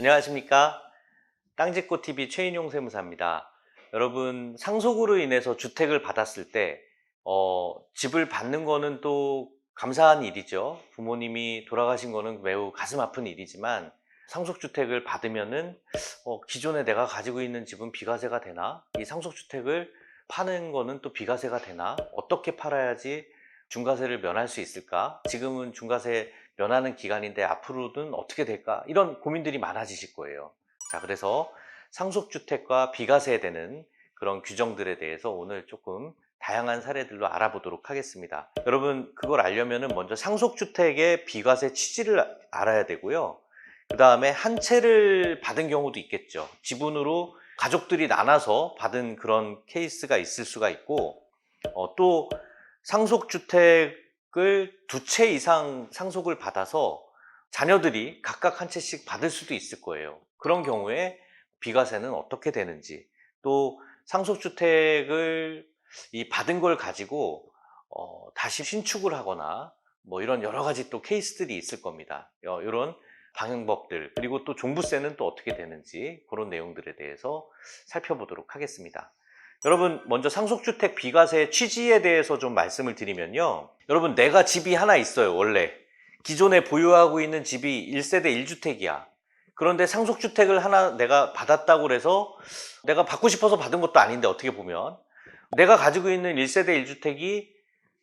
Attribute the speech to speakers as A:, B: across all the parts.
A: 안녕하십니까. 땅짓고 TV 최인용 세무사입니다. 여러분, 상속으로 인해서 주택을 받았을 때, 어, 집을 받는 거는 또 감사한 일이죠. 부모님이 돌아가신 거는 매우 가슴 아픈 일이지만, 상속주택을 받으면은, 어, 기존에 내가 가지고 있는 집은 비과세가 되나? 이 상속주택을 파는 거는 또 비과세가 되나? 어떻게 팔아야지 중과세를 면할 수 있을까? 지금은 중과세 면하는 기간인데 앞으로는 어떻게 될까? 이런 고민들이 많아지실 거예요. 자, 그래서 상속주택과 비과세 되는 그런 규정들에 대해서 오늘 조금 다양한 사례들로 알아보도록 하겠습니다. 여러분, 그걸 알려면 먼저 상속주택의 비과세 취지를 알아야 되고요. 그 다음에 한 채를 받은 경우도 있겠죠. 지분으로 가족들이 나눠서 받은 그런 케이스가 있을 수가 있고, 어, 또 상속주택 을 두 채 이상 상속을 받아서 자녀들이 각각 한 채씩 받을 수도 있을 거예요. 그런 경우에 비과세는 어떻게 되는지, 또 상속주택을 이 받은 걸 가지고 어, 다시 신축을 하거나 뭐 이런 여러 가지 또 케이스들이 있을 겁니다. 어, 이런 방향법들 그리고 또 종부세는 또 어떻게 되는지 그런 내용들에 대해서 살펴보도록 하겠습니다. 여러분 먼저 상속주택 비과세 취지에 대해서 좀 말씀을 드리면요. 여러분 내가 집이 하나 있어요 원래 기존에 보유하고 있는 집이 1세대 1주택이야. 그런데 상속주택을 하나 내가 받았다고 그래서 내가 받고 싶어서 받은 것도 아닌데 어떻게 보면 내가 가지고 있는 1세대 1주택이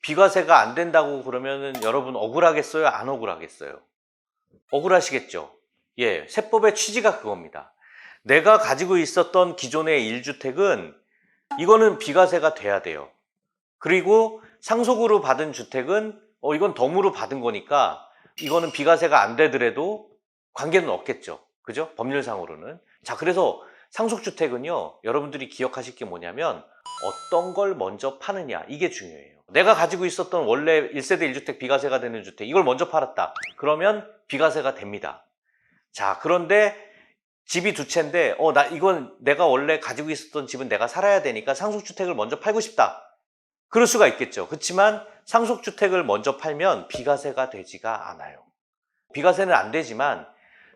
A: 비과세가 안 된다고 그러면은 여러분 억울하겠어요? 안 억울하겠어요? 억울하시겠죠? 예, 세법의 취지가 그겁니다. 내가 가지고 있었던 기존의 1주택은 이거는 비과세가 돼야 돼요. 그리고 상속으로 받은 주택은 어 이건 덤으로 받은 거니까 이거는 비과세가 안 되더라도 관계는 없겠죠. 그죠? 법률상으로는. 자, 그래서 상속주택은요, 여러분들이 기억하실 게 뭐냐면 어떤 걸 먼저 파느냐, 이게 중요해요. 내가 가지고 있었던 원래 1세대 1주택 비과세가 되는 주택, 이걸 먼저 팔았다. 그러면 비과세가 됩니다. 자, 그런데 집이 두 채인데, 어, 나, 이건 내가 원래 가지고 있었던 집은 내가 살아야 되니까 상속주택을 먼저 팔고 싶다. 그럴 수가 있겠죠. 그렇지만 상속주택을 먼저 팔면 비과세가 되지가 않아요. 비과세는 안 되지만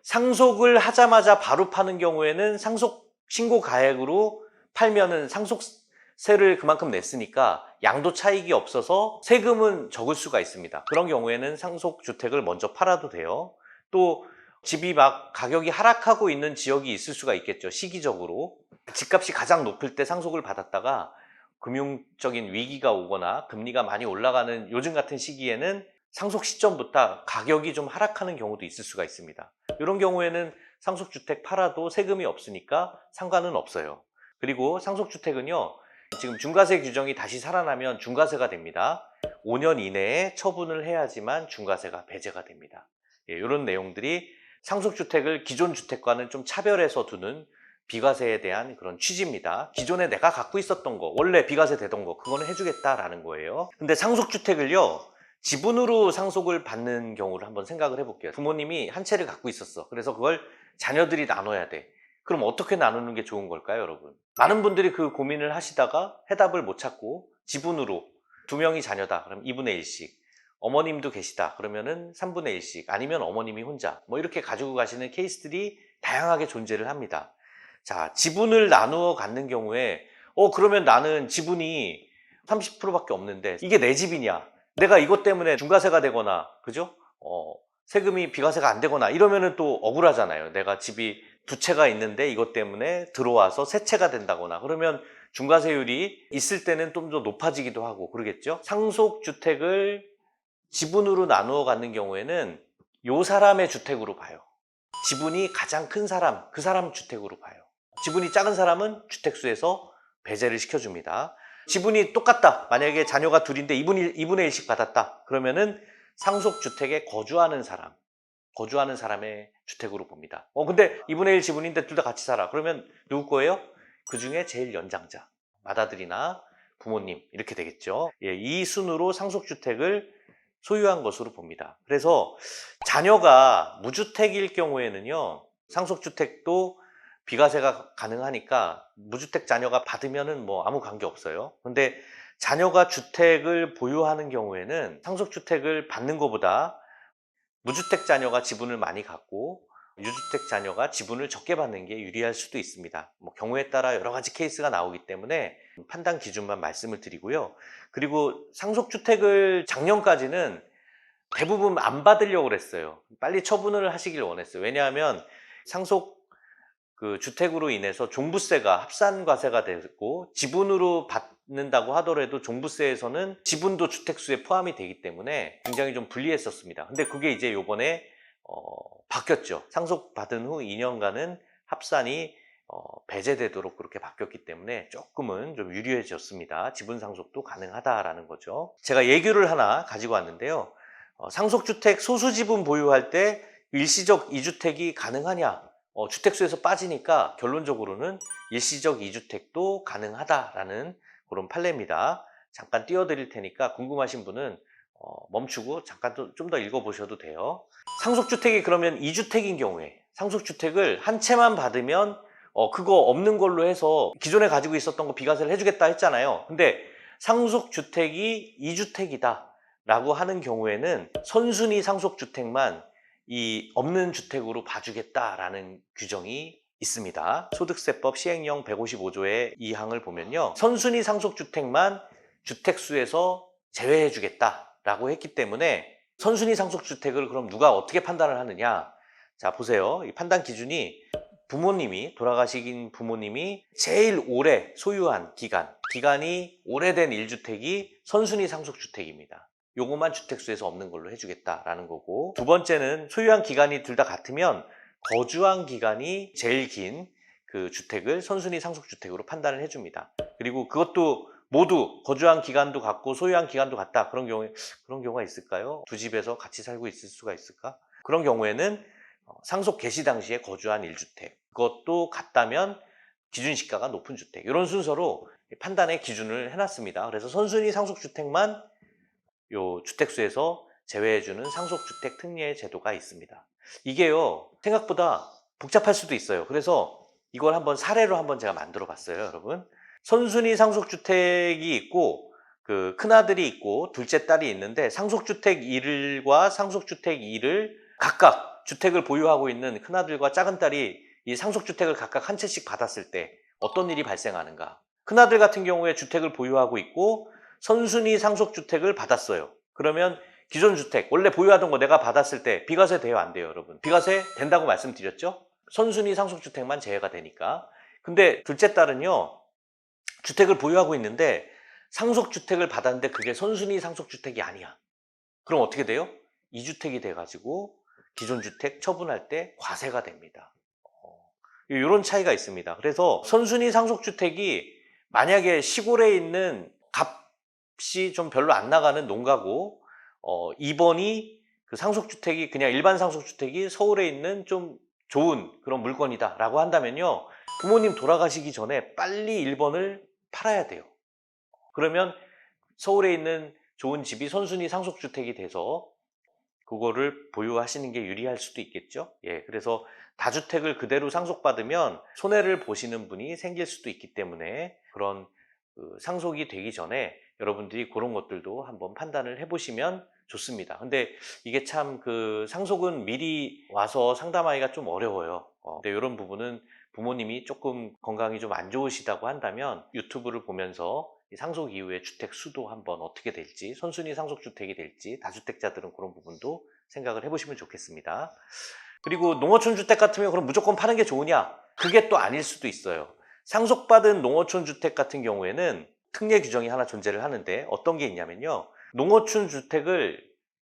A: 상속을 하자마자 바로 파는 경우에는 상속 신고 가액으로 팔면은 상속세를 그만큼 냈으니까 양도 차익이 없어서 세금은 적을 수가 있습니다. 그런 경우에는 상속주택을 먼저 팔아도 돼요. 또 집이 막 가격이 하락하고 있는 지역이 있을 수가 있겠죠. 시기적으로. 집값이 가장 높을 때 상속을 받았다가 금융적인 위기가 오거나 금리가 많이 올라가는 요즘 같은 시기에는 상속 시점부터 가격이 좀 하락하는 경우도 있을 수가 있습니다. 이런 경우에는 상속주택 팔아도 세금이 없으니까 상관은 없어요. 그리고 상속주택은요, 지금 중과세 규정이 다시 살아나면 중과세가 됩니다. 5년 이내에 처분을 해야지만 중과세가 배제가 됩니다. 예, 이런 내용들이 상속주택을 기존 주택과는 좀 차별해서 두는 비과세에 대한 그런 취지입니다. 기존에 내가 갖고 있었던 거, 원래 비과세 되던 거, 그거는 해주겠다라는 거예요. 근데 상속주택을요, 지분으로 상속을 받는 경우를 한번 생각을 해볼게요. 부모님이 한 채를 갖고 있었어. 그래서 그걸 자녀들이 나눠야 돼. 그럼 어떻게 나누는 게 좋은 걸까요, 여러분? 많은 분들이 그 고민을 하시다가 해답을 못 찾고 지분으로 두 명이 자녀다. 그럼 2분의 1씩. 어머님도 계시다. 그러면은 3분의 1씩. 아니면 어머님이 혼자. 뭐 이렇게 가지고 가시는 케이스들이 다양하게 존재를 합니다. 자, 지분을 나누어 갖는 경우에, 어, 그러면 나는 지분이 30%밖에 없는데, 이게 내 집이냐? 내가 이것 때문에 중과세가 되거나, 그죠? 어, 세금이 비과세가 안 되거나, 이러면은 또 억울하잖아요. 내가 집이 두 채가 있는데 이것 때문에 들어와서 세 채가 된다거나, 그러면 중과세율이 있을 때는 좀 더 높아지기도 하고, 그러겠죠? 상속 주택을 지분으로 나누어 갖는 경우에는 요 사람의 주택으로 봐요. 지분이 가장 큰 사람, 그 사람 주택으로 봐요. 지분이 작은 사람은 주택수에서 배제를 시켜줍니다. 지분이 똑같다. 만약에 자녀가 둘인데 2분의 1, 2분의 1씩 받았다. 그러면은 상속주택에 거주하는 사람, 거주하는 사람의 주택으로 봅니다. 어, 근데 2분의 1 지분인데 둘 다 같이 살아. 그러면 누구 거예요? 그 중에 제일 연장자. 맏아들이나 부모님. 이렇게 되겠죠. 예, 이 순으로 상속주택을 소유한 것으로 봅니다. 그래서 자녀가 무주택일 경우에는요, 상속주택도 비과세가 가능하니까 무주택 자녀가 받으면은 뭐 아무 관계 없어요. 근데 자녀가 주택을 보유하는 경우에는 상속주택을 받는 것보다 무주택 자녀가 지분을 많이 갖고 유주택 자녀가 지분을 적게 받는 게 유리할 수도 있습니다. 뭐 경우에 따라 여러 가지 케이스가 나오기 때문에 판단 기준만 말씀을 드리고요. 그리고 상속주택을 작년까지는 대부분 안 받으려고 그랬어요. 빨리 처분을 하시길 원했어요. 왜냐하면 상속 그 주택으로 인해서 종부세가 합산과세가 됐고 지분으로 받는다고 하더라도 종부세에서는 지분도 주택수에 포함이 되기 때문에 굉장히 좀 불리했었습니다. 근데 그게 이제 요번에 어, 바뀌었죠. 상속받은 후 2년간은 합산이 어, 배제되도록 그렇게 바뀌었기 때문에 조금은 좀 유리해졌습니다. 지분 상속도 가능하다라는 거죠. 제가 예규를 하나 가지고 왔는데요. 어, 상속주택 소수 지분 보유할 때 일시적 이주택이 가능하냐? 어, 주택수에서 빠지니까 결론적으로는 일시적 이주택도 가능하다라는 그런 판례입니다. 잠깐 띄워드릴 테니까 궁금하신 분은 어, 멈추고 잠깐 좀 더 읽어보셔도 돼요. 상속주택이 그러면 2주택인 경우에 상속주택을 한 채만 받으면 어, 그거 없는 걸로 해서 기존에 가지고 있었던 거 비과세를 해주겠다 했잖아요. 근데 상속주택이 2주택이다 라고 하는 경우에는 선순위 상속주택만 이 없는 주택으로 봐주겠다라는 규정이 있습니다. 소득세법 시행령 155조의 2항을 보면요. 선순위 상속주택만 주택수에서 제외해주겠다 라고 했기 때문에 선순위 상속주택을 그럼 누가 어떻게 판단을 하느냐? 자, 보세요. 이 판단 기준이 부모님이, 돌아가신 부모님이 제일 오래 소유한 기간, 기간이 오래된 1주택이 선순위 상속주택입니다. 요것만 주택수에서 없는 걸로 해주겠다라는 거고 두 번째는 소유한 기간이 둘 다 같으면 거주한 기간이 제일 긴 그 주택을 선순위 상속주택으로 판단을 해줍니다. 그리고 그것도 모두 거주한 기간도 같고 소유한 기간도 같다. 그런 경우에 그런 경우가 있을까요? 두 집에서 같이 살고 있을 수가 있을까? 그런 경우에는 어, 상속 개시 당시에 거주한 1주택 그것도 같다면 기준 시가가 높은 주택 이런 순서로 판단의 기준을 해놨습니다. 그래서 선순위 상속주택만 요 주택수에서 제외해주는 상속주택 특례 제도가 있습니다. 이게요 생각보다 복잡할 수도 있어요. 그래서 이걸 한번 사례로 한번 제가 만들어 봤어요, 여러분. 선순위 상속주택이 있고 그 큰아들이 있고 둘째 딸이 있는데 상속주택 1과 상속주택 2를 각각 주택을 보유하고 있는 큰아들과 작은 딸이 이 상속주택을 각각 한 채씩 받았을 때 어떤 일이 발생하는가? 큰아들 같은 경우에 주택을 보유하고 있고 선순위 상속주택을 받았어요. 그러면 기존 주택 원래 보유하던 거 내가 받았을 때 비과세 돼요 안 돼요 여러분? 비과세 된다고 말씀드렸죠? 선순위 상속주택만 제외가 되니까. 근데 둘째 딸은요 주택을 보유하고 있는데 상속주택을 받았는데 그게 선순위 상속주택이 아니야. 그럼 어떻게 돼요? 이주택이 돼가지고 기존 주택 처분할 때 과세가 됩니다. 이런 차이가 있습니다. 그래서 선순위 상속주택이 만약에 시골에 있는 값이 좀 별로 안 나가는 농가고 어, 2번이 그 상속주택이 그냥 일반 상속주택이 서울에 있는 좀 좋은 그런 물건이다 라고 한다면요 부모님 돌아가시기 전에 빨리 1번을 팔아야 돼요 그러면 서울에 있는 좋은 집이 선순위 상속주택이 돼서 그거를 보유하시는 게 유리할 수도 있겠죠 예, 그래서 다주택을 그대로 상속받으면 손해를 보시는 분이 생길 수도 있기 때문에 그런 그 상속이 되기 전에 여러분들이 그런 것들도 한번 판단을 해보시면 좋습니다. 근데 이게 참 그 상속은 미리 와서 상담하기가 좀 어려워요. 어, 근데 이런 부분은 부모님이 조금 건강이 좀 안 좋으시다고 한다면 유튜브를 보면서 이 상속 이후에 주택 수도 한번 어떻게 될지 선순위 상속주택이 될지 다주택자들은 그런 부분도 생각을 해보시면 좋겠습니다. 그리고 농어촌 주택 같으면 그럼 무조건 파는 게 좋으냐? 그게 또 아닐 수도 있어요. 상속받은 농어촌 주택 같은 경우에는 특례 규정이 하나 존재를 하는데 어떤 게 있냐면요. 농어촌 주택을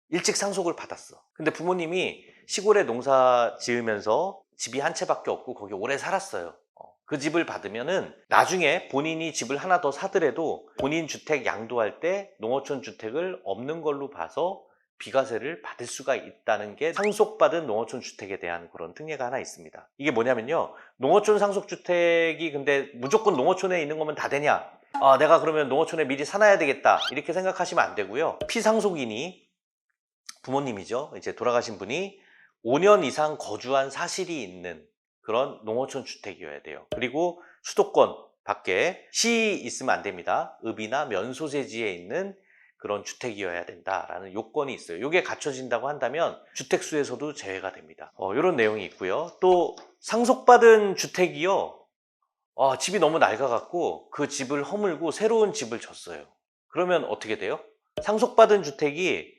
A: 일찍 상속을 받았어. 근데 부모님이 시골에 농사 지으면서 집이 한 채밖에 없고 거기 오래 살았어요. 어, 그 집을 받으면은 나중에 본인이 집을 하나 더 사더라도 본인 주택 양도할 때 농어촌 주택을 없는 걸로 봐서 비과세를 받을 수가 있다는 게 상속받은 농어촌 주택에 대한 그런 특례가 하나 있습니다. 이게 뭐냐면요. 농어촌 상속주택이 근데 무조건 농어촌에 있는 거면 다 되냐? 아, 내가 그러면 농어촌에 미리 사놔야 되겠다. 이렇게 생각하시면 안 되고요. 피상속인이 부모님이죠. 이제 돌아가신 분이 5년 이상 거주한 사실이 있는 그런 농어촌 주택이어야 돼요. 그리고 수도권 밖에 시 있으면 안 됩니다. 읍이나 면소재지에 있는 그런 주택이어야 된다라는 요건이 있어요. 이게 갖춰진다고 한다면 주택수에서도 제외가 됩니다. 이런 내용이 있고요. 또 상속받은 주택이요. 아, 집이 너무 낡아갖고 그 집을 허물고 새로운 집을 졌어요. 그러면 어떻게 돼요? 상속받은 주택이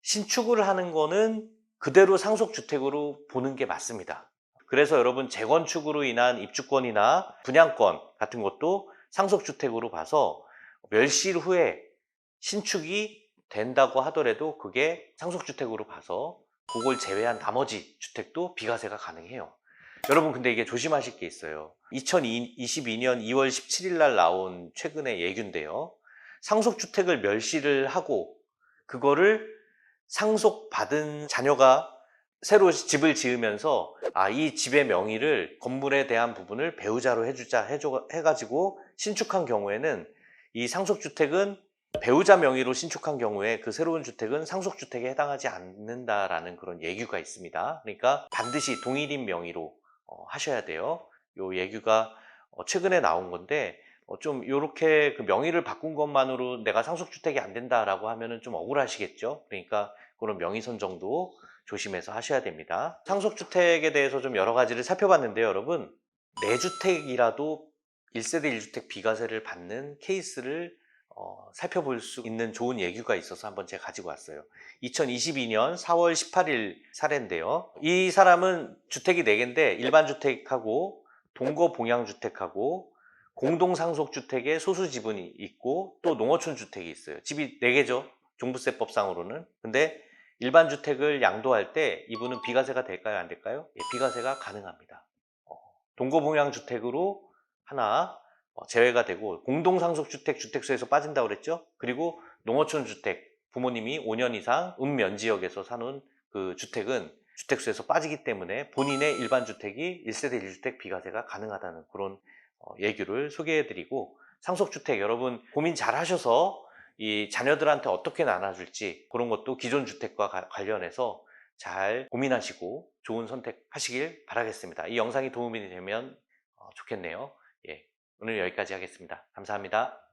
A: 신축을 하는 거는 그대로 상속주택으로 보는 게 맞습니다. 그래서 여러분 재건축으로 인한 입주권이나 분양권 같은 것도 상속주택으로 봐서 멸실 후에 신축이 된다고 하더라도 그게 상속주택으로 봐서 그걸 제외한 나머지 주택도 비과세가 가능해요. 여러분 근데 이게 조심하실 게 있어요. 2022년 2월 17일 날 나온 최근의 예규인데요. 상속주택을 멸실을 하고 그거를 상속받은 자녀가 새로 집을 지으면서 아, 이 집의 명의를 건물에 대한 부분을 배우자로 해주자 해가지고 신축한 경우에는 이 상속주택은 배우자 명의로 신축한 경우에 그 새로운 주택은 상속주택에 해당하지 않는다라는 그런 예규가 있습니다. 그러니까 반드시 동일인 명의로 어, 하셔야 돼요. 요 예규가 어, 최근에 나온 건데 어, 좀 이렇게 그 명의를 바꾼 것만으로 내가 상속주택이 안 된다라고 하면은 좀 억울하시겠죠. 그러니까 그런 명의 선정도 조심해서 하셔야 됩니다. 상속주택에 대해서 좀 여러 가지를 살펴봤는데요, 여러분. 네 내주택이라도 1세대 1주택 비과세를 받는 케이스를 어, 살펴볼 수 있는 좋은 예규가 있어서 한번 제가 가지고 왔어요. 2022년 4월 18일 사례인데요. 이 사람은 주택이 4개인데 일반 주택하고 동거 봉양 주택하고 공동상속주택에 소수 지분이 있고 또 농어촌 주택이 있어요. 집이 4개죠. 종부세법상으로는. 근데 일반 주택을 양도할 때 이분은 비과세가 될까요? 안 될까요? 예, 비과세가 가능합니다. 어, 동거봉양주택으로 하나 어, 제외가 되고 공동상속주택 주택수에서 빠진다고 그랬죠? 그리고 농어촌 주택 부모님이 5년 이상 읍면 지역에서 사는 그 주택은 주택수에서 빠지기 때문에 본인의 일반 주택이 1세대 1주택 비과세가 가능하다는 그런 어, 예규를 소개해드리고 상속주택 여러분 고민 잘 하셔서 이 자녀들한테 어떻게 나눠줄지 그런 것도 기존 주택과 가- 관련해서 잘 고민하시고 좋은 선택하시길 바라겠습니다. 이 영상이 도움이 되면 어, 좋겠네요. 예, 오늘 여기까지 하겠습니다. 감사합니다.